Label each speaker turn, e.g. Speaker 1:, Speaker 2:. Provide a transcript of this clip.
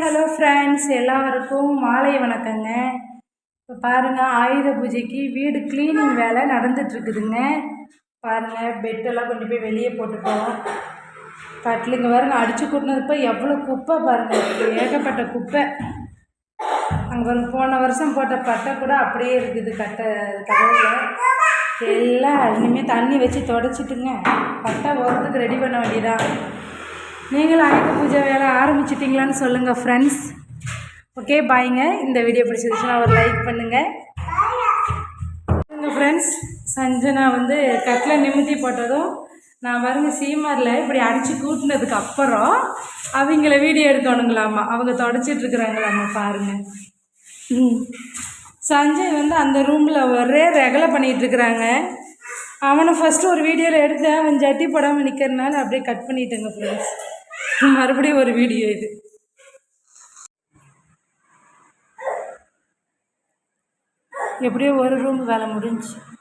Speaker 1: Hello friends எல்லாருக்கும் மாலை வணக்கங்க. இப்போ பாருங்கள் ஆயுத பூஜைக்கு வீடு க்ளீனிங் வேலை நடந்துட்டுருக்குதுங்க. பாருங்கள் பெட்டெல்லாம் கொண்டு போய் வெளியே போட்டுட்டோம். கட்டிலுங்க நான் அடித்து கூட்டினதுப்போ எவ்வளோ குப்பை பாருங்கள் ஏகப்பட்ட குப்பை. அங்கே வந்து போன வருஷம் போட்ட பட்டை கூட அப்படியே இருக்குது கட்டை கதவுல. எல்லாம் இனிமேல் தண்ணி வச்சு தொடச்சிட்டுங்க. பட்டை ஓரத்துக்கு ரெடி பண்ண வேண்டியதான் நீங்களும் ஆயுத பூஜை வேலை ஆரம்பிச்சிட்டிங்களான்னு சொல்லுங்கள் ஃப்ரெண்ட்ஸ் ஓகே பாய்ங்க இந்த வீடியோ பிடிச்சிருச்சுன்னா ஒரு லைக் பண்ணுங்கள் எங்கள் ஃப்ரெண்ட்ஸ் சஞ்சனா வந்து கட்டில் நிமித்தி போட்டதும் நான் பாருங்க சீமரில் இப்படி அடித்து கூட்டினதுக்கு அப்புறம் அவங்கள வீடியோ எடுக்கணுங்களாம்மா அவங்க தொடச்சிட்டுருக்குறாங்களாம்மா பாருங்கள் ம். சஞ்சய் வந்து அந்த ரூமில் ஒரே ரகலை பண்ணிகிட்டு இருக்கிறாங்க. அவனை ஃபஸ்ட்டு ஒரு வீடியோவில் எடுத்தேன். அவன் ஜட்டி போடாமல் நிற்கிறனால அப்படியே கட் பண்ணிட்டேங்க ஃப்ரெண்ட்ஸ் மறுபடியும் ஒரு வீடியோ இது. எப்படியோ ஒரு ரூம் வேலை முடிஞ்சுச்சு.